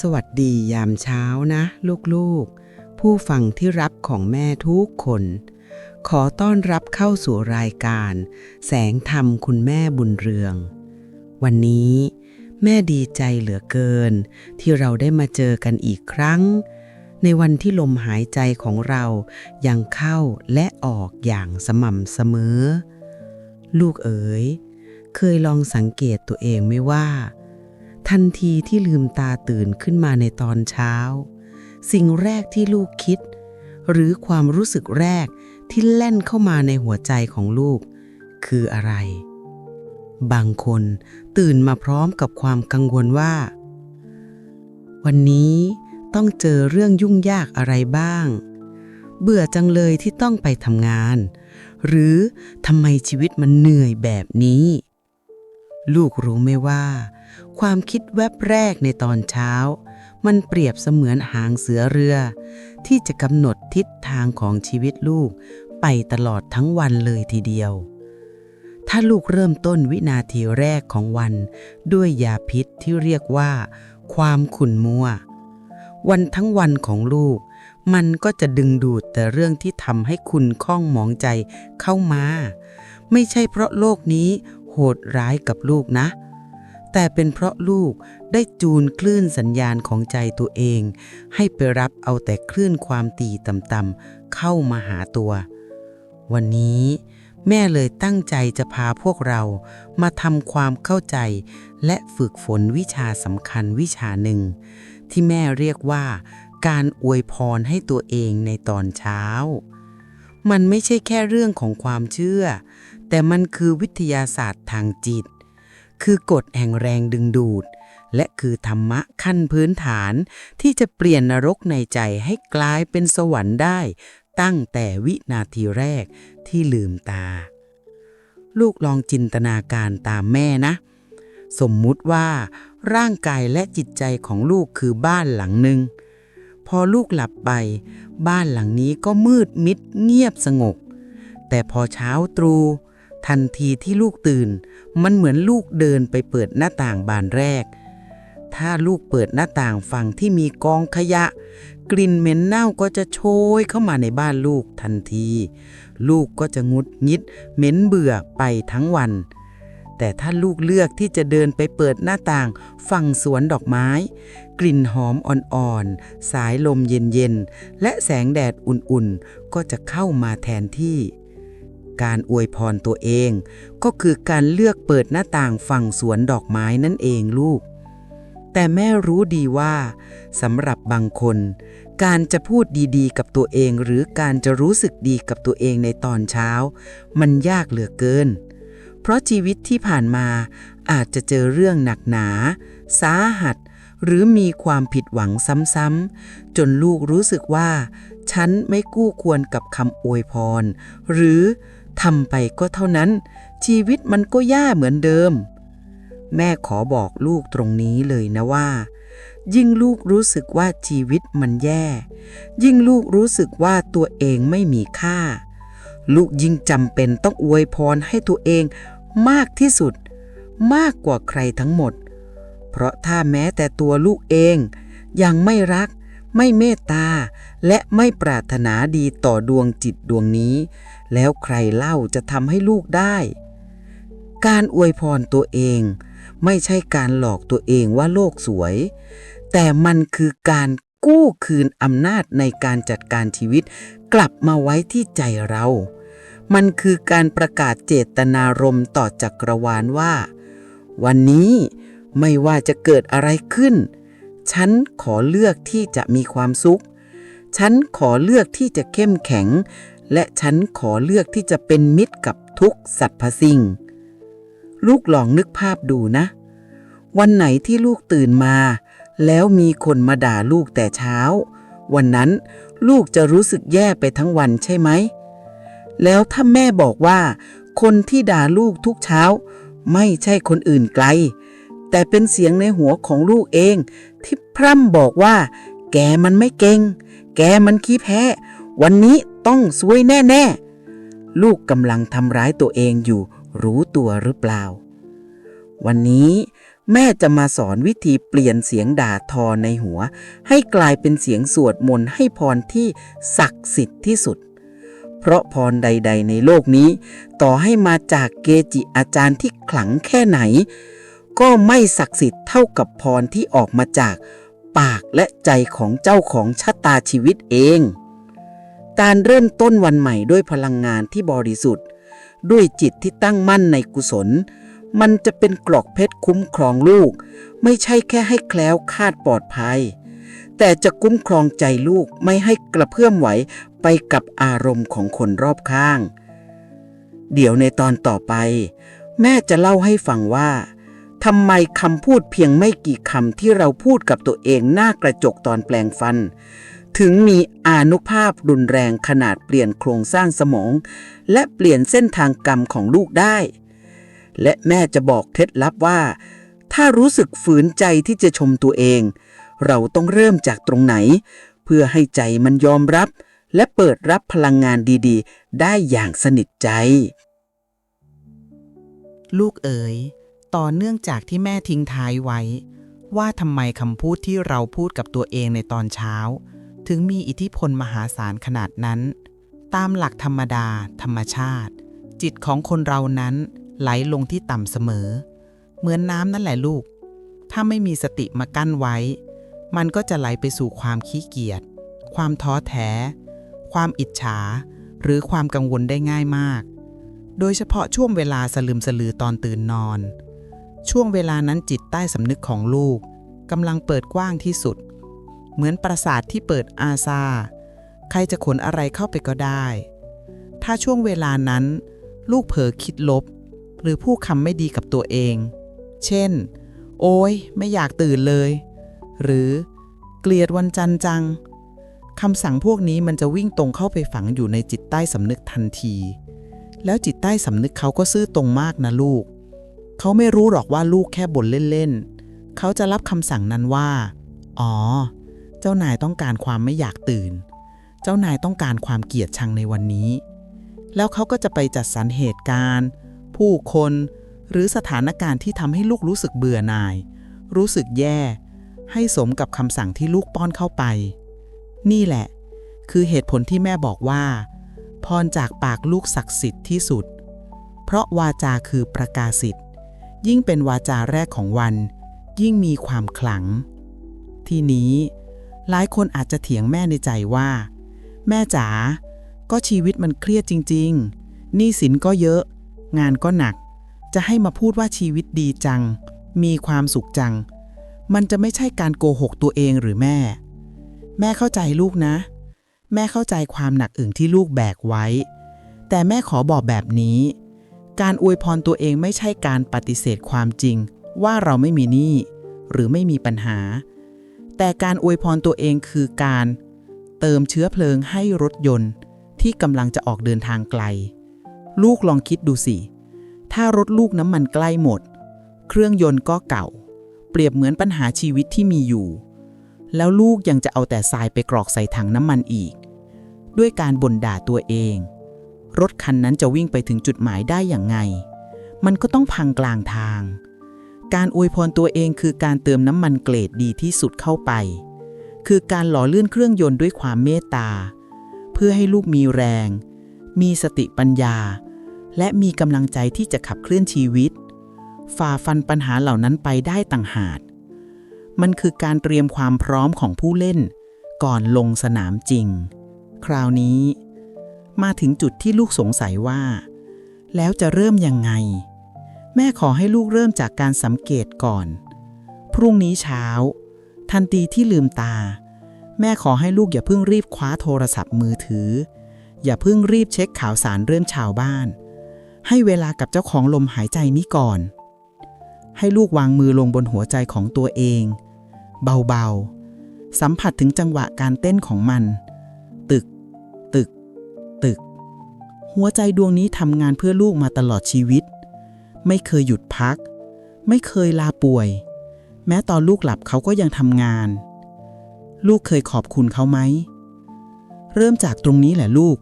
สวัสดียามเช้านะ ลูกๆ ผู้ฟังที่รับของแม่ทุกคน ขอต้อนรับเข้าสู่รายการ แสงธรรมคุณแม่บุญเรือง วันนี้แม่ดีใจเหลือเกิน ที่เราได้มาเจอกันอีกครั้ง ในวันที่ลมหายใจของเรายังเข้าและออกอย่างสม่ำเสมอ ลูกเอ๋ย เคยลองสังเกตตัวเองไหมว่า ทันทีที่ลืมตาตื่นขึ้นมาในตอนเช้า สิ่งแรกที่ลูกคิด หรือความรู้สึกแรกที่แล่นเข้ามาในหัวใจของลูก คืออะไร บางคนตื่นมาพร้อมกับความกังวลว่า วันนี้ต้องเจอเรื่องยุ่งยากอะไรบ้าง เบื่อจังเลยที่ต้องไปทำงาน หรือทำไมชีวิตมันเหนื่อยแบบนี้ ลูกรู้ไหมว่า ความคิดแวบแรกในตอนเช้า มันเปรียบเสมือนหางเสือเรือ ที่จะกำหนดทิศทางของชีวิตลูก ไปตลอดทั้งวันเลยทีเดียว ถ้าลูกเริ่มต้นวินาทีแรกของวัน ด้วยยาพิษที่เรียกว่า ความขุ่นมัว วันทั้งวันของลูก มันก็จะดึงดูดแต่เรื่องที่ทำให้คุณข้องหมองใจเข้ามา ไม่ใช่เพราะโลกนี้โหดร้ายกับลูกนะ แต่เป็นเพราะลูกได้จูนคลื่นสัญญาณของใจตัวเอง ให้ไปรับเอาแต่คลื่นความตีต่ำๆเข้ามาหาตัว วันนี้แม่เลยตั้งใจจะพาพวกเรามาทำความเข้าใจ และฝึกฝนวิชาสำคัญวิชาหนึ่ง ที่แม่เรียกว่า การอวยพรให้ตัวเองในตอนเช้า มันไม่ใช่แค่เรื่องของความเชื่อ แต่มันคือวิทยาศาสตร์ทางจิต คือกฎแห่งแรงดึงดูด และคือธรรมะขั้นพื้นฐานที่จะเปลี่ยนนรกในใจให้กลายเป็นสวรรค์ได้ ตั้งแต่วินาทีแรกที่ลืมตา ลูกลองจินตนาการตามแม่นะ สมมุติว่าร่างกายและจิตใจของลูกคือบ้านหลังหนึ่ง พอลูกหลับไป บ้านหลังนี้ก็มืดมิดเงียบสงบแต่พอเช้าตรู่ทันทีที่ลูกตื่น มันเหมือนลูกเดินไปเปิดหน้าต่างบานแรก ถ้าลูกเปิดหน้าต่างฝั่งที่มีกองขยะ กลิ่นเหม็นเน่าก็จะโชยเข้ามาในบ้านลูกทันที ลูกก็จะงุดงิด เหม็นเบื่อไปทั้งวัน แต่ถ้าลูกเลือกที่จะเดินไปเปิดหน้าต่างฝั่งสวนดอกไม้ กลิ่นหอมอ่อนๆ สายลมเย็นๆ และแสงแดดอุ่นๆ ก็จะเข้ามาแทนที่ การอวยพรตัวเอง ก็คือการเลือกเปิดหน้าต่างฝั่งสวนดอกไม้นั่นเองลูก แต่แม่รู้ดีว่าสำหรับบางคน การจะพูดดีๆ กับตัวเองหรือการจะรู้สึกดีกับตัวเองในตอนเช้า มันยากเหลือเกิน เพราะชีวิตที่ผ่านมาอาจจะเจอเรื่องหนักหนา สาหัส หรือมีความผิดหวังซ้ำๆจนลูกรู้สึกว่าฉันไม่กู้ควรกับคำอวยพร หรือ ทำไปก็เท่านั้น ชีวิตมันก็ย่าเหมือนเดิม แม่ขอบอกลูกตรงนี้เลยนะว่า ยิ่งลูกรู้สึกว่าชีวิตมันแย่ ยิ่งลูกรู้สึกว่าตัวเองไม่มีค่า ลูกยิ่งจำเป็นต้องอวยพรให้ตัวเองมากที่สุด มากกว่าใครทั้งหมด เพราะถ้าแม้แต่ตัวลูกเองยังไม่รัก ไม่เมตตา และไม่ปรารถนาดีต่อดวงจิตดวงนี้ แล้วใครเล่าจะทำให้ลูกได้ การอวยพรตัวเอง ไม่ใช่การหลอกตัวเองว่าโลกสวย แต่มันคือการกู้คืนอำนาจในการจัดการชีวิต กลับมาไว้ที่ใจเรา มันคือการประกาศเจตนารมณ์ต่อจักรวาลว่า วันนี้ไม่ว่าจะเกิดอะไรขึ้น ฉันขอเลือกที่จะมีความสุข ฉันขอเลือกที่จะเข้มแข็ง และฉันขอเลือกที่จะเป็นมิตรกับทุกสรรพสิ่ง ลูกลองนึกภาพดูนะ วันไหนที่ลูกตื่นมา แล้วมีคนมาด่าลูกแต่เช้า วันนั้นลูกจะรู้สึกแย่ไปทั้งวันใช่ไหม แล้วถ้าแม่บอกว่า คนที่ด่าลูกทุกเช้า ไม่ใช่คนอื่นไกล แต่เป็นเสียงในหัวของลูกเอง ที่พร่ำบอกว่า แกมันไม่เก่ง แกมันขี้แพ้ วันนี้ต้องซวยแน่ ๆ ลูกกำลังทำร้ายตัวเองอยู่ รู้ตัวหรือเปล่า วันนี้แม่จะมาสอนวิธีเปลี่ยนเสียงด่าทอในหัว ให้กลายเป็นเสียงสวดมนต์ให้พรที่ศักดิ์สิทธิ์ที่สุด เพราะพรใด ๆ ในโลกนี้ ต่อให้มาจากเกจิอาจารย์ที่ขลังแค่ไหน ก็ไม่ศักดิ์สิทธิ์เท่ากับพรที่ออกมาจากปากและใจของเจ้าของชะตาชีวิตเอง การเริ่มต้นวันใหม่ด้วยพลังงานที่บริสุทธิ์ ด้วยจิตที่ตั้งมั่นในกุศล มันจะเป็นกรอกเพชรคุ้มครองลูก ไม่ใช่แค่ให้แคล้วคลาดปลอดภัย แต่จะคุ้มครองใจลูกไม่ให้กระเพื่อมไหวไปกับอารมณ์ของคนรอบข้าง เดี๋ยวในตอนต่อไป แม่จะเล่าให้ฟังว่า ทำไมคำพูดเพียงไม่กี่คำที่เราพูดกับตัวเองหน้ากระจกตอนแปลงฟัน ถึงมีอานุภาพรุนแรงขนาดเปลี่ยนโครงสร้างสมอง และเปลี่ยนเส้นทางกรรมของลูกได้ และแม่จะบอกเคล็ดลับว่า ถ้ารู้สึกฝืนใจที่จะชมตัวเอง เราต้องเริ่มจากตรงไหน เพื่อให้ใจมันยอมรับ และเปิดรับพลังงานดีๆ ได้อย่างสนิทใจ ลูกเอ๋ย ต่อเนื่องจากที่แม่ทิ้งท้ายไว้ ว่าทำไมคำพูดที่เราพูดกับตัวเองในตอนเช้า ถึงมีอิทธิพลมหาศาลขนาดนั้น ตามหลักธรรมดา ธรรมชาติ จิตของคนเรานั้นไหลลงที่ต่ำเสมอ เหมือนน้ำนั่นแหละลูก ถ้าไม่มีสติมากั้นไว้ มันก็จะไหลไปสู่ความขี้เกียจ ความท้อแท้ ความอิจฉา หรือความกังวลได้ง่ายมาก โดยเฉพาะช่วงเวลาสลืมสลือตอนตื่นนอน ช่วงเวลานั้นจิตใต้สำนึกของลูกกำลังเปิดกว้างที่สุด เหมือนปราสาทที่เปิดอาซา ใครจะขนอะไรเข้าไปก็ได้ ถ้าช่วงเวลานั้น ลูกเผลอคิดลบ หรือพูดคำไม่ดีกับตัวเอง เช่น โอ้ยไม่อยากตื่นเลย หรือเกลียดวันจันทร์จังคำสั่งพวกนี้มันจะวิ่งตรงเข้าไปฝังอยู่ในจิตใต้สำนึกทันที แล้วจิตใต้สำนึกเขาก็ซื่อตรงมากนะลูก เขาไม่รู้หรอกว่าลูกแค่บ่นเล่นๆ เขาจะรับคำสั่งนั้นว่า อ๋อ เจ้านายต้องการความไม่อยากตื่น เจ้านายต้องการความเกลียดชังในวันนี้ แล้วเขาก็จะไปจัดสรรเหตุการณ์ ผู้คน หรือสถานการณ์ที่ทำให้ลูกรู้สึกเบื่อหน่าย รู้สึกแย่ ให้สมกับคำสั่งที่ลูกป้อนเข้าไป นี่แหละ คือเหตุผลที่แม่บอกว่า พรจากปากลูกศักดิ์สิทธิ์ที่สุด เพราะวาจาคือประกาศสิทธิ์ ยิ่งเป็นวาจาแรกของวัน ยิ่งมีความขลัง ทีนี้ หลายคนอาจจะเถียงแม่ในใจว่า แม่จ๋าก็ชีวิตมันเครียดจริง ๆ หนี้สินก็เยอะ งานก็หนัก จะให้มาพูดว่าชีวิตดีจัง มีความสุขจัง มันจะไม่ใช่การโกหกตัวเองหรือแม่ แม่เข้าใจลูกนะ แม่เข้าใจความหนักอึ่งที่ลูกแบกไว้ แต่แม่ขอบอกแบบนี้ การอวยพรตัวเองไม่ใช่การปฏิเสธความจริง ว่าเราไม่มีหนี้หรือไม่มีปัญหา แต่การอวยพรตัวเองคือการเติมเชื้อเพลิงให้รถยนต์ ที่กำลังจะออกเดินทางไกล ลูกลองคิดดูสิ ถ้ารถลูกน้ำมันใกล้หมด เครื่องยนต์ก็เก่า เปรียบเหมือนปัญหาชีวิตที่มีอยู่ แล้วลูกยังจะเอาแต่ทรายไปกรอกใส่ถังน้ำมันอีก ด้วยการบ่นด่าตัวเอง รถคันนั้นจะวิ่งไปถึงจุดหมายได้อย่างไง มันก็ต้องพังกลางทาง การอวยพรตัวเองคือการเติมน้ำมันเกรดดีที่สุดเข้าไป คือการหล่อเลื่อนเครื่องยนต์ด้วยความเมตตา เพื่อให้ลูกมีแรง มีสติปัญญา และมีกำลังใจที่จะขับเคลื่อนชีวิต ฝ่าฟันปัญหาเหล่านั้นไปได้ต่างหากมันคือการเตรียมความพร้อมของผู้เล่น ก่อนลงสนามจริง คราวนี้ มาถึงจุดที่ลูกสงสัยว่า แล้วจะเริ่มยังไง แม่ขอให้ลูกเริ่มจากการสังเกตก่อน พรุ่งนี้เช้า ทันทีที่ลืมตา แม่ขอให้ลูกอย่าเพิ่งรีบคว้าโทรศัพท์มือถือ อย่าเพิ่งรีบเช็คข่าวสารเรื่องชาวบ้าน ให้เวลากับเจ้าของลมหายใจนี้ก่อน ให้ลูกวางมือลงบนหัวใจของตัวเอง เบาๆ สัมผัสถึงจังหวะการเต้นของมัน หัวใจดวงนี้ทำงานเพื่อลูกมาตลอดชีวิต ไม่เคยหยุดพัก ไม่เคยลาป่วย แม้ตอนลูกหลับเขาก็ยังทำงาน ลูกเคยขอบคุณเขาไหม เริ่มจากตรงนี้แหละลูก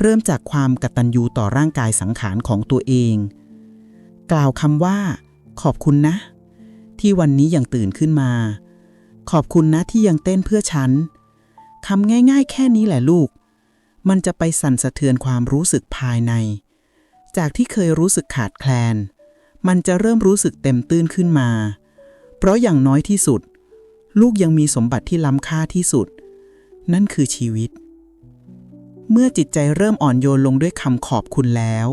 เริ่มจากความกตัญญูต่อร่างกายสังขารของตัวเอง กล่าวคำว่า ขอบคุณนะ ที่วันนี้ยังตื่นขึ้นมา ขอบคุณนะที่ยังเต้นเพื่อฉันคำง่าย ๆ แค่นี้แหละลูก มันจะไปสั่นสะเทือนความรู้สึกภายใน จากที่เคยรู้สึกขาดแคลน มันจะเริ่มรู้สึกเต็มตื้นขึ้นมา เพราะอย่างน้อยที่สุด ลูกยังมีสมบัติที่ล้ำค่าที่สุด นั่นคือชีวิต เมื่อจิตใจเริ่มอ่อนโยนลงด้วยคำขอบคุณแล้ว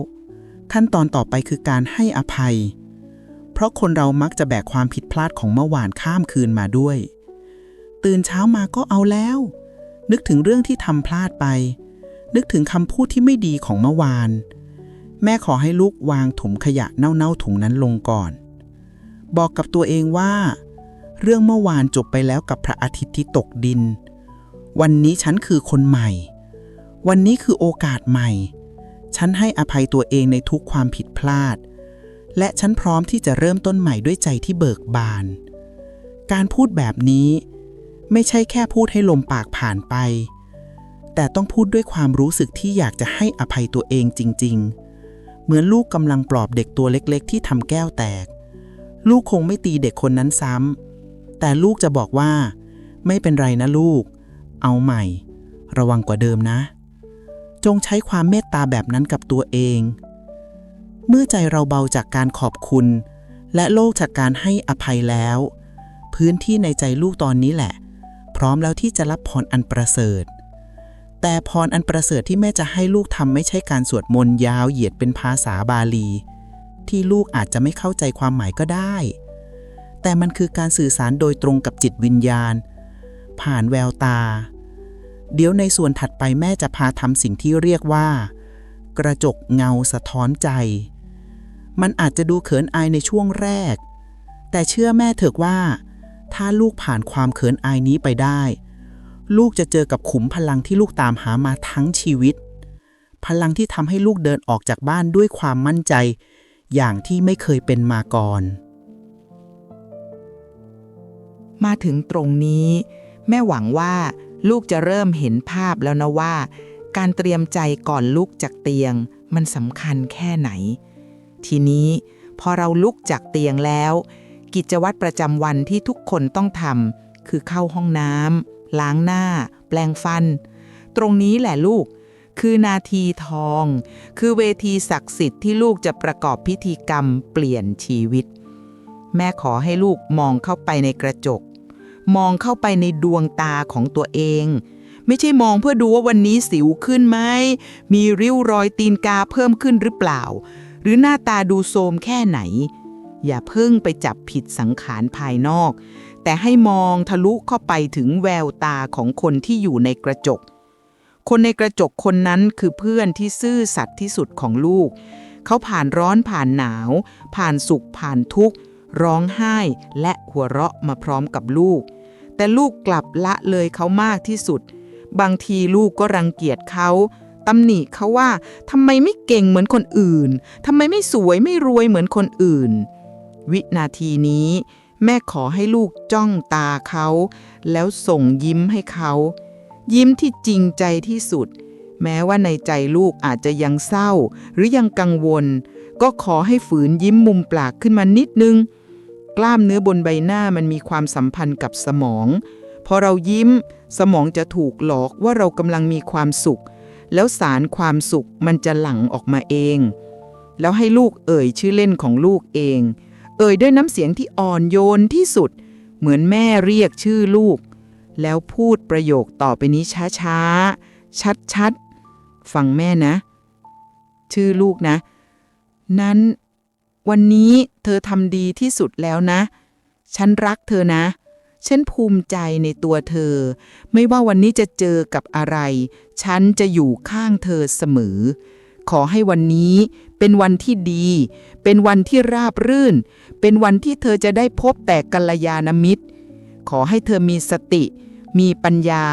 ขั้นตอนต่อไปคือการให้อภัย เพราะคนเรามักจะแบกความผิดพลาดของเมื่อวานข้ามคืนมาด้วย ตื่นเช้ามาก็เอาแล้ว นึกถึงเรื่องที่ทำพลาดไป นึกถึงคำพูดที่ไม่ดีของเมื่อวาน แม่ขอให้ลูกวางถุงขยะเน่าๆถุงนั้นลงก่อน บอกกับตัวเองว่า เรื่องเมื่อวานจบไปแล้วกับพระอาทิตย์ที่ตกดิน วันนี้ฉันคือคนใหม่ วันนี้คือโอกาสใหม่ ฉันให้อภัยตัวเองในทุกความผิดพลาด และฉันพร้อมที่จะเริ่มต้นใหม่ด้วยใจที่เบิกบาน การพูดแบบนี้ ไม่ใช่แค่พูดให้ลมปากผ่านไป แต่ต้องพูดด้วยความรู้สึกที่อยากจะให้อภัยตัวเองจริง ๆ เหมือนลูกกำลังปลอบเด็กตัวเล็กๆ ที่ทำแก้วแตก ลูกคงไม่ตีเด็กคนนั้นซ้ำแต่ลูกจะบอกว่า ไม่เป็นไรนะลูก เอาใหม่ ระวังกว่าเดิมนะ จงใช้ความเมตตาแบบนั้นกับตัวเอง เมื่อใจเราเบาจากการขอบคุณ และโลกจากการให้อภัยแล้ว พื้นที่ในใจลูกตอนนี้แหละ พร้อมแล้วที่จะรับพรอันประเสริฐ แต่พรอันประเสริฐที่แม่จะให้ลูกทำไม่ใช่การสวดมนต์ยาวเหยียดเป็นภาษาบาลี ที่ลูกอาจจะไม่เข้าใจความหมายก็ได้ แต่มันคือการสื่อสารโดยตรงกับจิตวิญญาณ ผ่านแววตา เดี๋ยวในส่วนถัดไปแม่จะพาทำสิ่งที่เรียกว่า กระจกเงาสะท้อนใจ มันอาจจะดูเขินอายในช่วงแรก แต่เชื่อแม่เถอะว่า ถ้าลูกผ่านความเขินอายนี้ไปได้ ลูกจะเจอกับขุมพลังที่ลูกตามหามาทั้งชีวิต พลังที่ทำให้ลูกเดินออกจากบ้านด้วยความมั่นใจ อย่างที่ไม่เคยเป็นมาก่อน มาถึงตรงนี้ แม่หวังว่าลูกจะเริ่มเห็นภาพแล้วนะว่า การเตรียมใจก่อนลุกจากเตียง มันสำคัญแค่ไหน ทีนี้พอเราลุกจากเตียงแล้ว กิจวัตรประจำวันที่ทุกคนต้องทำคือเข้าห้องน้ำ ล้างหน้า แปลงฟัน ตรงนี้แหละลูก คือนาทีทอง คือเวทีศักดิ์สิทธิ์ที่ลูกจะประกอบพิธีกรรมเปลี่ยนชีวิต แม่ขอให้ลูกมองเข้าไปในกระจก มองเข้าไปในดวงตาของตัวเอง ไม่ใช่มองเพื่อดูว่าวันนี้สิวขึ้นไหม มีริ้วรอยตีนกาเพิ่มขึ้นหรือเปล่า หรือหน้าตาดูโทรมแค่ไหนอย่าเพิ่งไปจับผิดสังขารภายนอก แต่ให้มองทะลุเข้าไปถึงแววตาของคนที่อยู่ในกระจก คนในกระจกคนนั้นคือเพื่อนที่ซื่อสัตย์ที่สุดของลูก เขาผ่านร้อนผ่านหนาว ผ่านสุขผ่านทุกข์ ร้องไห้และหัวเราะมาพร้อมกับลูก แต่ลูกกลับละเลยเขามากที่สุด บางทีลูกก็รังเกียจเขาตำหนิเขาว่าทำไมไม่เก่งเหมือนคนอื่นทำไมไม่สวยไม่รวยเหมือนคนอื่น วินาทีนี้ แม่ขอให้ลูกจ้องตาเขา แล้วส่งยิ้มให้เขา ยิ้มที่จริงใจที่สุด แม้ว่าในใจลูกอาจจะยังเศร้า หรือยังกังวล ก็ขอให้ฝืนยิ้มมุมปากขึ้นมานิดนึง กล้ามเนื้อบนใบหน้ามันมีความสัมพันธ์กับสมอง พอเรายิ้ม สมองจะถูกหลอกว่าเรากำลังมีความสุข แล้วสารความสุขมันจะหลั่งออกมาเอง แล้วให้ลูกเอ่ยชื่อเล่นของลูกเอง เอ่ยด้วยน้ำเสียงที่อ่อนโยนที่สุด เหมือนแม่เรียกชื่อลูก แล้วพูดประโยคต่อไปนี้ช้าๆ ชัดๆ ฟังแม่นะ ชื่อลูกนะ นั้น วันนี้เธอทำดีที่สุดแล้วนะ ฉันรักเธอนะ ฉันภูมิใจในตัวเธอ ไม่ว่าวันนี้จะเจอกับอะไร ฉันจะอยู่ข้างเธอเสมอ ขอให้วันนี้เป็นวันที่ดี เป็นวันที่ราบรื่น เป็นวันที่เธอจะได้พบแต่กัลยาณมิตร ขอให้เธอมีสติ มีปัญญา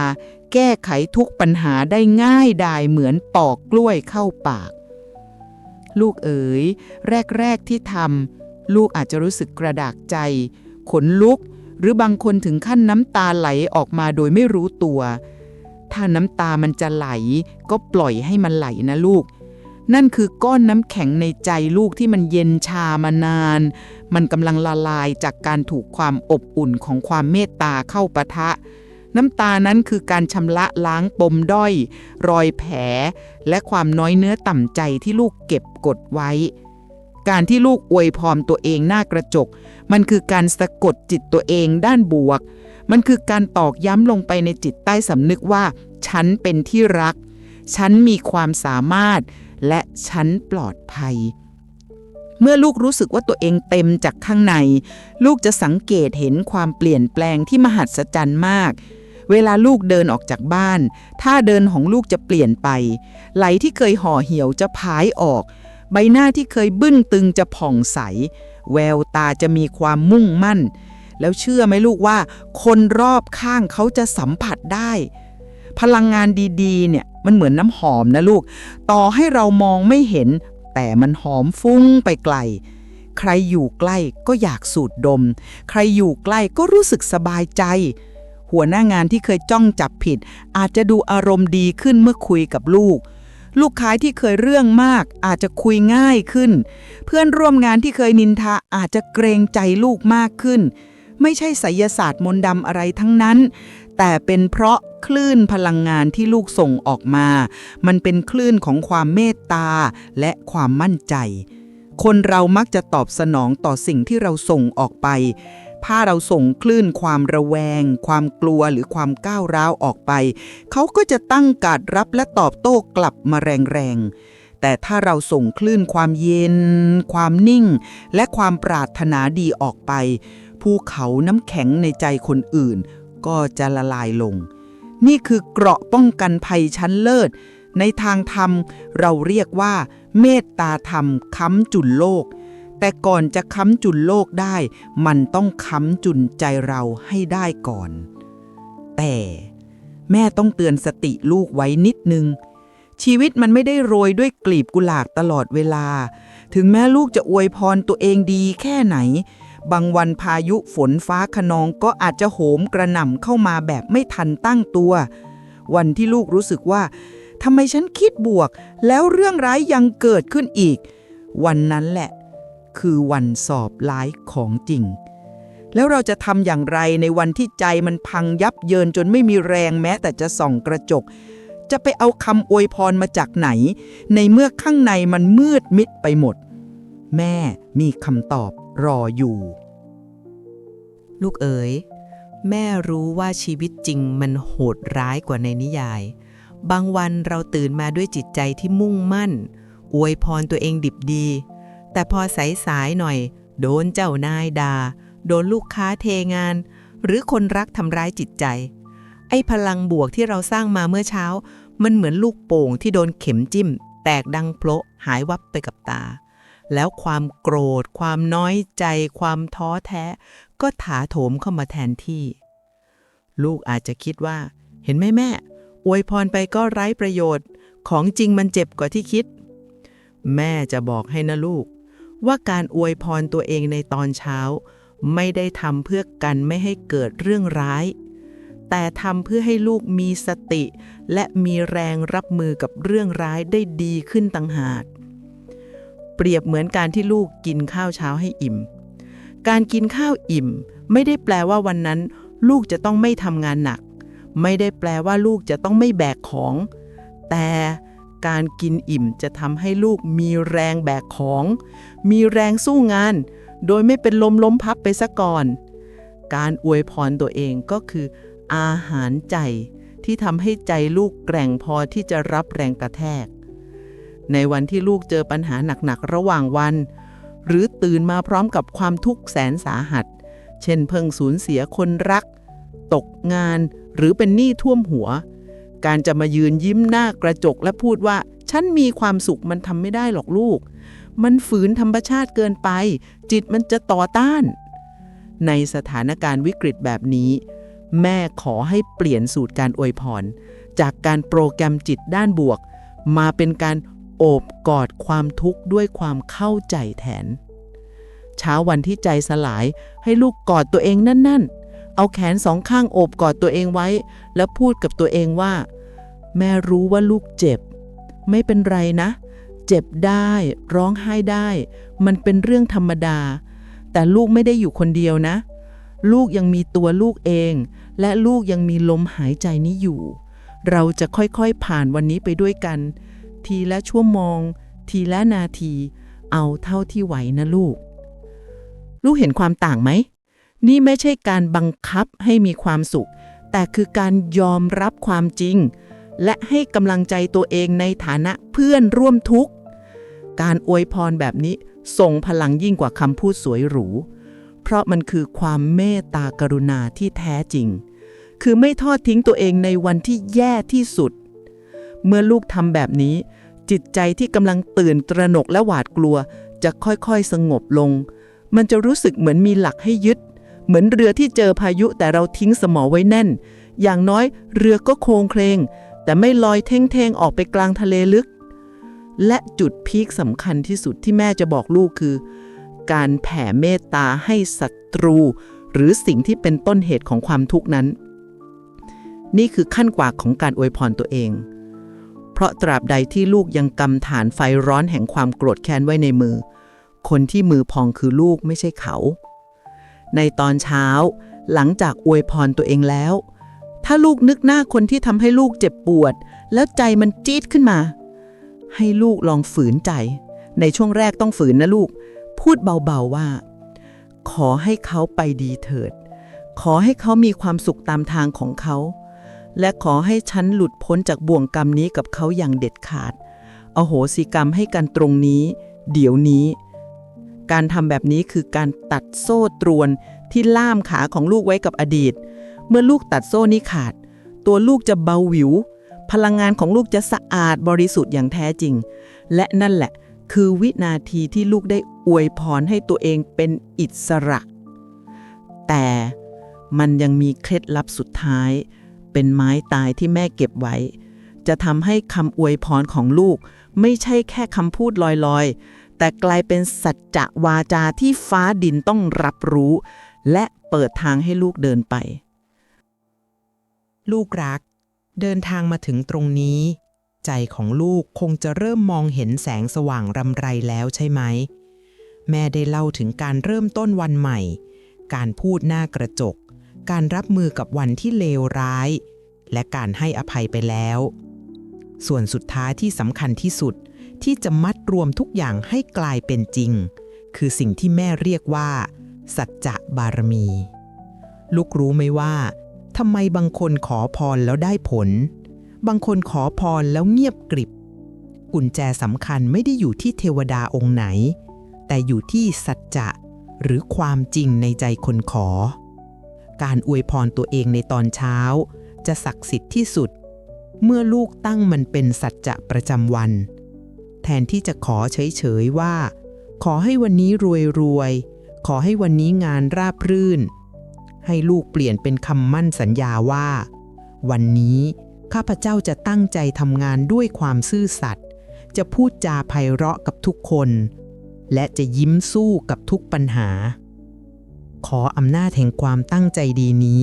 แก้ไขทุกปัญหาได้ง่ายดายเหมือนปอกกล้วยเข้าปาก ลูกเอ๋ย แรก ๆ ที่ทำลูกอาจจะรู้สึกกระดากใจ ขนลุก หรือบางคนถึงขั้นน้ำตาไหลออกมาโดยไม่รู้ตัว ถ้าน้ำตามันจะไหลก็ปล่อยให้มันไหลนะลูก นั่นคือก้อนน้ำแข็งในใจลูกที่มันเย็นชามานาน มันกำลังละลายจากการถูกความอบอุ่นของความเมตตาเข้าปะทะ น้ำตานั้นคือการชำระล้างปมด้อย รอยแผล และความน้อยเนื้อต่ำใจที่ลูกเก็บกดไว้ การที่ลูกอวยพรตัวเองหน้ากระจก มันคือการสะกดจิตตัวเองด้านบวก มันคือการตอกย้ำลงไปในจิตใต้สำนึกว่า ฉันเป็นที่รัก ฉันมีความสามารถ และฉันปลอดภัย เมื่อลูกรู้สึกว่าตัวเองเต็มจากข้างใน ลูกจะสังเกตเห็นความเปลี่ยนแปลงที่มหัศจรรย์มาก เวลาลูกเดินออกจากบ้านท่าเดินของลูกจะเปลี่ยนไป ไหลที่เคยห่อเหี่ยวจะพายออก ใบหน้าที่เคยบึ้งตึงจะผ่องใส แววตาจะมีความมุ่งมั่น แล้วเชื่อไหมลูกว่า คนรอบข้างเขาจะสัมผัสได้พลังงานดี ๆ เนี่ย มันเหมือนน้ำหอมนะลูก ต่อให้เรามองไม่เห็น แต่มันหอมฟุ้งไปไกล ใครอยู่ใกล้ก็อยากสูดดม ใครอยู่ใกล้ก็รู้สึกสบายใจ หัวหน้างานที่เคยจ้องจับผิด อาจจะดูอารมณ์ดีขึ้นเมื่อคุยกับลูกลูกค้าที่เคยเรื่องมากอาจจะคุยง่ายขึ้น เพื่อนร่วมงานที่เคยนินทาอาจจะเกรงใจลูกมากขึ้น ไม่ใช่ไสยศาสตร์มนต์ดำอะไรทั้งนั้น แต่เป็นเพราะ คลื่นพลังงานที่ลูกส่งออกมา มันเป็นคลื่นของความเมตตาและความมั่นใจ คนเรามักจะตอบสนองต่อสิ่งที่เราส่งออกไป ถ้าเราส่งคลื่นความระแวง ความกลัวหรือความก้าวร้าวออกไป เขาก็จะตั้งการดรับและตอบโต้กลับมาแรงๆแต่ถ้าเราส่งคลื่นความเย็น ความนิ่ง และความปรารถนาดีออกไป ภูเขาน้ำแข็งในใจคนอื่น ก็จะละลายลง นี่คือเกราะป้องกันภัยชั้นเลิศ ในทางธรรมเราเรียกว่า เมตตาธรรมค้ำจุนโลก แต่ก่อนจะค้ำจุนโลกได้ มันต้องค้ำจุนใจเราให้ได้ก่อน แต่แม่ต้องเตือนสติลูกไว้นิดนึง ชีวิตมันไม่ได้โรยด้วยกลีบกุหลาบตลอดเวลา ถึงแม้ลูกจะอวยพรตัวเองดีแค่ไหน บางวันพายุฝนฟ้าขนองก็อาจจะโหมกระหน่ำเข้ามาแบบไม่ทันตั้งตัว วันที่ลูกรู้สึกว่าทำไมฉันคิดบวก แล้วเรื่องร้ายยังเกิดขึ้นอีก วันนั้นแหละ คือวันสอบร้ายของจริง แล้วเราจะทำอย่างไรในวันที่ใจมันพังยับเยินจนไม่มีแรงแม้แต่จะส่องกระจก จะไปเอาคำอวยพรมาจากไหน ในเมื่อข้างในมันมืดมิดไปหมด แม่มีคำตอบ รออยู่ ลูกเอ๋ย แม่รู้ว่าชีวิตจริงมันโหดร้ายกว่าในนิยาย บางวันเราตื่นมาด้วยจิตใจที่มุ่งมั่น อวยพรตัวเองดิบดี แต่พอสายๆหน่อย โดนเจ้านายดา่า โดนลูกค้าเทงาน หรือคนรักทำร้ายจิตใจ ไอ้พลังบวกที่เราสร้างมาเมื่อเช้า มันเหมือนลูกโป่งที่โดนเข็มจิ้ม แตกดังโพะหายวับไปกับตา แล้วความโกรธ ความน้อยใจ ความท้อแท้ ก็ถาโถมเข้ามาแทนที่ ลูกอาจจะคิดว่า เห็นไหมแม่ อวยพรไปก็ไร้ประโยชน์ ของจริงมันเจ็บกว่าที่คิด แม่จะบอกให้นะลูก ว่าการอวยพรตัวเองในตอนเช้า ไม่ได้ทำเพื่อกันไม่ให้เกิดเรื่องร้าย แต่ทำเพื่อให้ลูกมีสติ และมีแรงรับมือกับเรื่องร้ายได้ดีขึ้นต่างหาก เปรียบเหมือนการที่ลูกกินข้าวเช้าให้อิ่ม การกินข้าวอิ่ม ไม่ได้แปลว่าวันนั้น ลูกจะต้องไม่ทำงานหนัก ไม่ได้แปลว่าลูกจะต้องไม่แบกของ แต่การกินอิ่มจะทำให้ลูกมีแรงแบกของ มีแรงสู้งาน โดยไม่เป็นลมล้มพับไปซะก่อน การอวยพรตัวเองก็คือ อาหารใจที่ทำให้ใจลูกแกร่งพอที่จะรับแรงกระแทก ในวันที่ลูกเจอปัญหาหนักๆระหว่างวัน หรือตื่นมาพร้อมกับความทุกข์แสนสาหัส เช่นเพิ่งสูญเสียคนรัก ตกงาน หรือเป็นหนี้ท่วมหัว การจะมายืนยิ้มหน้ากระจกและพูดว่า ฉันมีความสุขมันทำไม่ได้หรอกลูก มันฝืนธรรมชาติเกินไป จิตมันจะต่อต้าน ในสถานการณ์วิกฤตแบบนี้ แม่ขอให้เปลี่ยนสูตรการอวยพร จากการโปรแกรมจิตด้านบวก มาเป็นการ โอบกอดความทุกข์ด้วยความเข้าใจแทน เช้าวันที่ใจสลายให้ลูกกอดตัวเองนั่นๆ เอาแขนสองข้างโอบกอดตัวเองไว้ แล้วพูดกับตัวเองว่า แม่รู้ว่าลูกเจ็บ ไม่เป็นไรนะ เจ็บได้ร้องไห้ได้ มันเป็นเรื่องธรรมดา แต่ลูกไม่ได้อยู่คนเดียวนะ ลูกยังมีตัวลูกเอง และลูกยังมีลมหายใจนี้อยู่ เราจะค่อยๆผ่านวันนี้ไปด้วยกัน ทีละชั่วโมง ทีละนาที เอาเท่าที่ไหวนะลูก ลูกเห็นความต่างไหม นี่ไม่ใช่การบังคับให้มีความสุข แต่คือการยอมรับความจริง และให้กำลังใจตัวเองในฐานะเพื่อนร่วมทุกข์ การอวยพรแบบนี้ส่งพลังยิ่งกว่าคำพูดสวยหรู เพราะมันคือความเมตตากรุณาที่แท้จริง คือไม่ทอดทิ้งตัวเองในวันที่แย่ที่สุด เมื่อลูกทำแบบนี้ จิตใจที่กำลังตื่นตระหนกและหวาดกลัว จะค่อยๆสงบลง มันจะรู้สึกเหมือนมีหลักให้ยึด เหมือนเรือที่เจอพายุแต่เราทิ้งสมอไว้แน่น อย่างน้อยเรือก็โครงเคลงแต่ไม่ลอยเท่งๆออกไปกลางทะเลลึก และจุดพีคสำคัญที่สุดที่แม่จะบอกลูกคือ การแผ่เมตตาให้ศัตรู หรือสิ่งที่เป็นต้นเหตุของความทุกข์นั้น นี่คือขั้นกว่าของการอวยพรตัวเอง เพราะตราบใดที่ลูกยังกำฐานไฟร้อนแห่งความโกรธแค้นไว้ในมือ คนที่มือพองคือลูกไม่ใช่เขา ในตอนเช้า หลังจากอวยพรตัวเองแล้ว ถ้าลูกนึกหน้าคนที่ทำให้ลูกเจ็บปวด แล้วใจมันจี๊ดขึ้นมา ให้ลูกลองฝืนใจ ในช่วงแรกต้องฝืนนะลูก พูดเบาๆว่า ขอให้เขาไปดีเถิด ขอให้เขามีความสุขตามทางของเขา และขอให้ฉันหลุดพ้นจากบ่วงกรรมนี้กับเขาอย่างเด็ดขาด อโหสิกรรมให้กันตรงนี้ เดี๋ยวนี้ การทำแบบนี้คือการตัดโซ่ตรวนที่ล่ามขาของลูกไว้กับอดีต เมื่อลูกตัดโซ่นี้ขาด ตัวลูกจะเบาหวิว พลังงานของลูกจะสะอาดบริสุทธิ์อย่างแท้จริง และนั่นแหละคือวินาทีที่ลูกได้อวยพรให้ตัวเองเป็นอิสระ แต่มันยังมีเคล็ดลับสุดท้าย เป็นไม้ตายที่แม่เก็บไว้ จะทำให้คำอวยพรของลูก ไม่ใช่แค่คำพูดลอยๆ แต่กลายเป็นสัจจะวาจาที่ฟ้าดินต้องรับรู้ และเปิดทางให้ลูกเดินไป ลูกรัก เดินทางมาถึงตรงนี้ ใจของลูกคงจะเริ่มมองเห็นแสงสว่างรำไรแล้วใช่ไหม แม่ได้เล่าถึงการเริ่มต้นวันใหม่ การพูดหน้ากระจก การรับมือกับวันที่เลวร้าย และการให้อภัยไปแล้ว ส่วนสุดท้ายที่สำคัญที่สุดที่จะมัดรวมทุกอย่างให้กลายเป็นจริง คือสิ่งที่แม่เรียกว่า สัจจะบารมี ลูกรู้ไหมว่าทำไมบางคนขอพรแล้วได้ผล บางคนขอพรแล้วเงียบกริบ กุญแจสำคัญไม่ได้อยู่ที่เทวดาองค์ไหน แต่อยู่ที่สัจจะหรือความจริงในใจคนขอ การอวยพรตัวเองในตอนเช้า จะศักดิ์สิทธิ์ที่สุด เมื่อลูกตั้งมันเป็นสัจจะประจำวัน แทนที่จะขอเฉยๆว่า ขอให้วันนี้รวยๆขอให้วันนี้งานราบรื่น ให้ลูกเปลี่ยนเป็นคำมั่นสัญญาว่า วันนี้ข้าพเจ้าจะตั้งใจทำงานด้วยความซื่อสัตย์ จะพูดจาไพเราะกับทุกคน และจะยิ้มสู้กับทุกปัญหา ขออำนาจแห่งความตั้งใจดีนี้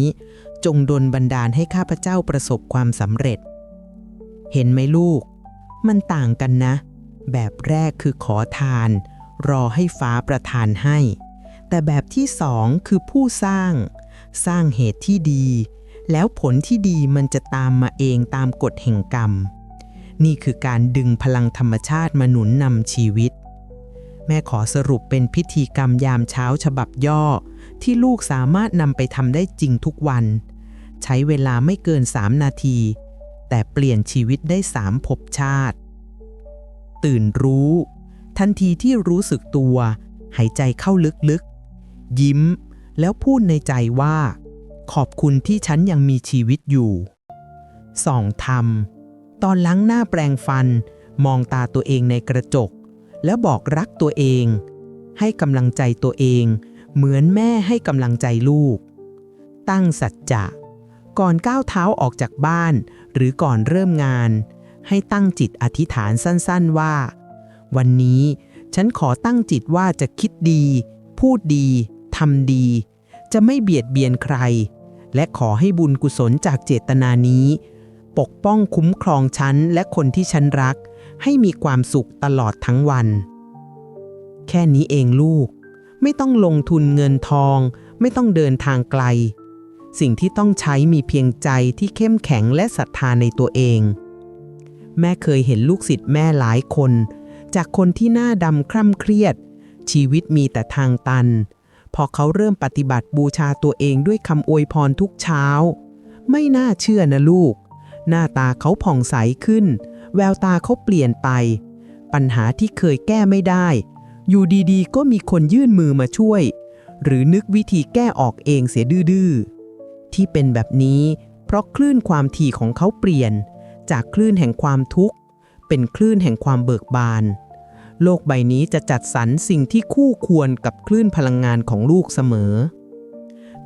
จงดลบันดาลให้ข้าพเจ้าประสบความสำเร็จ เห็นไหมลูก มันต่างกันนะ แบบแรกคือขอทาน รอให้ฟ้าประทานให้ แต่แบบที่สองคือผู้สร้าง สร้างเหตุที่ดี แล้วผลที่ดีมันจะตามมาเองตามกฎแห่งกรรม นี่คือการดึงพลังธรรมชาติมาหนุนนำชีวิตแม่ขอสรุปเป็นพิธีกรรมยามเช้าฉบับย่อ ที่ลูกสามารถนำไปทำได้จริงทุกวัน ใช้เวลาไม่เกิน 3 นาที แต่เปลี่ยนชีวิตได้สามภพชาติ ตื่นรู้ ทันทีที่รู้สึกตัว หายใจเข้าลึกๆ ยิ้ม แล้วพูดในใจว่า ขอบคุณที่ฉันยังมีชีวิตอยู่ส่องทำตอนล้างหน้าแปรงฟัน มองตาตัวเองในกระจก แล้วบอกรักตัวเอง ให้กำลังใจตัวเอง เหมือนแม่ให้กำลังใจลูก ตั้งสัจจะ ก่อนก้าวเท้าออกจากบ้าน หรือก่อนเริ่มงาน ให้ตั้งจิตอธิษฐานสั้นๆว่า วันนี้ฉันขอตั้งจิตว่าจะคิดดี พูดดีทำดี จะไม่เบียดเบียนใคร และขอให้บุญกุศลจากเจตนานี้ ปกป้องคุ้มครองฉันและคนที่ฉันรัก ให้มีความสุขตลอดทั้งวัน แค่นี้เองลูก ไม่ต้องลงทุนเงินทอง ไม่ต้องเดินทางไกล สิ่งที่ต้องใช้มีเพียงใจที่เข้มแข็งและศรัทธาในตัวเอง แม่เคยเห็นลูกศิษย์แม่หลายคน จากคนที่หน้าดำคร่ำเครียด ชีวิตมีแต่ทางตัน พอเขาเริ่มปฏิบัติบูชาตัวเองด้วยคำอวยพรทุกเช้า ไม่น่าเชื่อนะลูก หน้าตาเขาผ่องใสขึ้น แววตาเขาเปลี่ยนไป ปัญหาที่เคยแก้ไม่ได้ อยู่ดีๆ ก็มีคนยื่นมือมาช่วย หรือนึกวิธีแก้ออกเองเสียดื้อๆ ที่เป็นแบบนี้เพราะคลื่นความถี่ของเขาเปลี่ยน จากคลื่นแห่งความทุกข์ เป็นคลื่นแห่งความเบิกบาน โลกใบนี้จะจัดสรรสิ่งที่คู่ควรกับคลื่นพลังงานของลูกเสมอ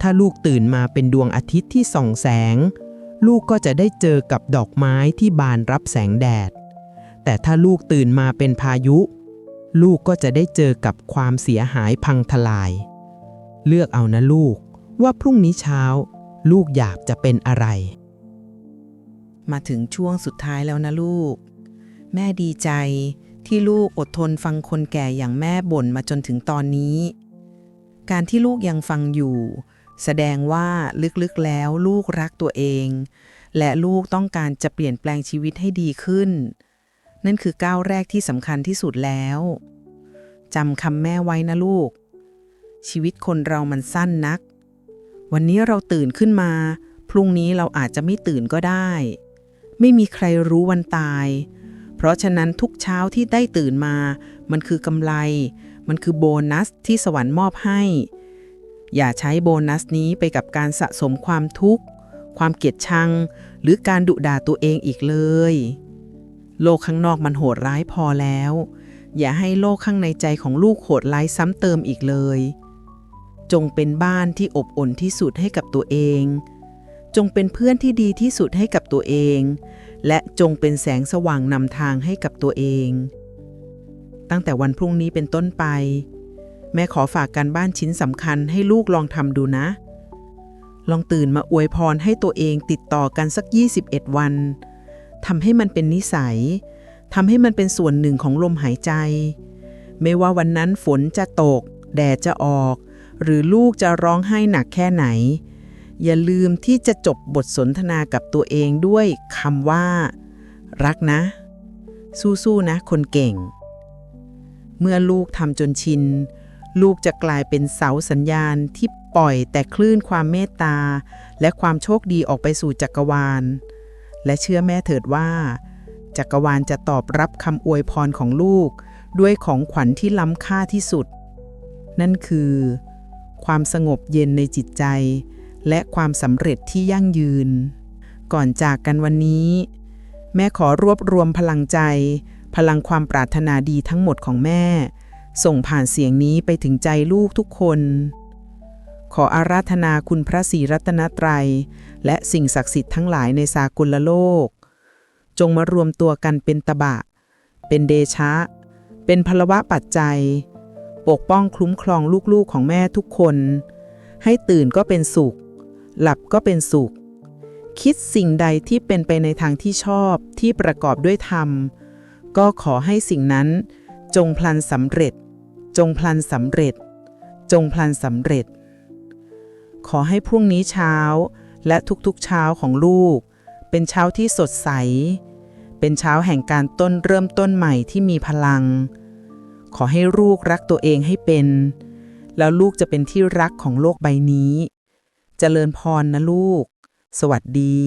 ถ้าลูกตื่นมาเป็นดวงอาทิตย์ที่ส่องแสง ลูกก็จะได้เจอกับดอกไม้ที่บานรับแสงแดด แต่ถ้าลูกตื่นมาเป็นพายุ ลูกก็จะได้เจอกับความเสียหายพังทลาย เลือกเอานะลูกว่าพรุ่งนี้เช้า ลูกอยากจะเป็นอะไร มาถึงช่วงสุดท้ายแล้วนะลูก แม่ดีใจที่ลูกอดทนฟังคนแก่อย่างแม่บ่นมาจนถึงตอนนี้ การที่ลูกยังฟังอยู่ แสดงว่าลึกๆแล้วลูกรักตัวเอง และลูกต้องการจะเปลี่ยนแปลงชีวิตให้ดีขึ้น นั่นคือก้าวแรกที่สำคัญที่สุดแล้วจำคำแม่ไว้นะลูก ชีวิตคนเรามันสั้นนัก วันนี้เราตื่นขึ้นมา พรุ่งนี้เราอาจจะไม่ตื่นก็ได้ ไม่มีใครรู้วันตาย เพราะฉะนั้นทุกเช้าที่ได้ตื่นมา มันคือกำไร มันคือโบนัสที่สวรรค์มอบให้ อย่าใช้โบนัสนี้ไปกับการสะสมความทุกข์ ความเกลียดชัง หรือการดุด่าตัวเองอีกเลย โลกข้างนอกมันโหดร้ายพอแล้ว อย่าให้โลกข้างในใจของลูกโหดร้ายซ้ำเติมอีกเลย จงเป็นบ้านที่อบอุ่นที่สุดให้กับตัวเอง จงเป็นเพื่อนที่ดีที่สุดให้กับตัวเอง และจงเป็นแสงสว่างนำทางให้กับตัวเอง ตั้งแต่วันพรุ่งนี้เป็นต้นไป แม่ขอฝากการบ้านชิ้นสำคัญให้ลูกลองทำดูนะ ลองตื่นมาอวยพรให้ตัวเองติดต่อกันสัก 21 วัน ทำให้มันเป็นนิสัยทำให้มันเป็นส่วนหนึ่งของลมหายใจ ไม่ว่าวันนั้นฝนจะตก แดดจะออก หรือลูกจะร้องไห้หนักแค่ไหน อย่าลืมที่จะจบบทสนทนากับตัวเองด้วยคำว่า รักนะ สู้ๆนะ คนเก่ง เมื่อลูกทำจนชิน ลูกจะกลายเป็นเสาสัญญาณที่ปล่อยแต่คลื่นความเมตตา และความโชคดีออกไปสู่จักรวาล และเชื่อแม่เถิดว่า จักรวาลจะตอบรับคำอวยพรของลูก ด้วยของขวัญที่ล้ำค่าที่สุด นั่นคือ ความสงบเย็นในจิตใจ และความสำเร็จที่ยั่งยืน ก่อนจากกันวันนี้ แม่ขอรวบรวมพลังใจ พลังความปรารถนาดีทั้งหมดของแม่ ส่งผ่านเสียงนี้ไปถึงใจลูกทุกคน ขออาราธนาคุณพระศรีรัตนตรัย และสิ่งศักดิ์สิทธิ์ทั้งหลายในสากลโลก จงมารวมตัวกันเป็นตบะ เป็นเดชะ เป็นพลวะปัจจัย ปกป้องคุ้มครองลูกๆของแม่ทุกคน ให้ตื่นก็เป็นสุข หลับก็เป็นสุข คิดสิ่งใดที่เป็นไปในทางที่ชอบที่ประกอบด้วยธรรม ก็ขอให้สิ่งนั้น จงพลันสำเร็จ จงพลันสำเร็จ จงพลันสำเร็จ ขอให้พรุ่งนี้เช้า และทุกๆเช้าของลูก เป็นเช้าที่สดใส เป็นเช้าแห่งการต้นเริ่มต้นใหม่ที่มีพลัง ขอให้ลูกรักตัวเองให้เป็น แล้วลูกจะเป็นที่รักของโลกใบนี้เจริญพรนะลูก สวัสดี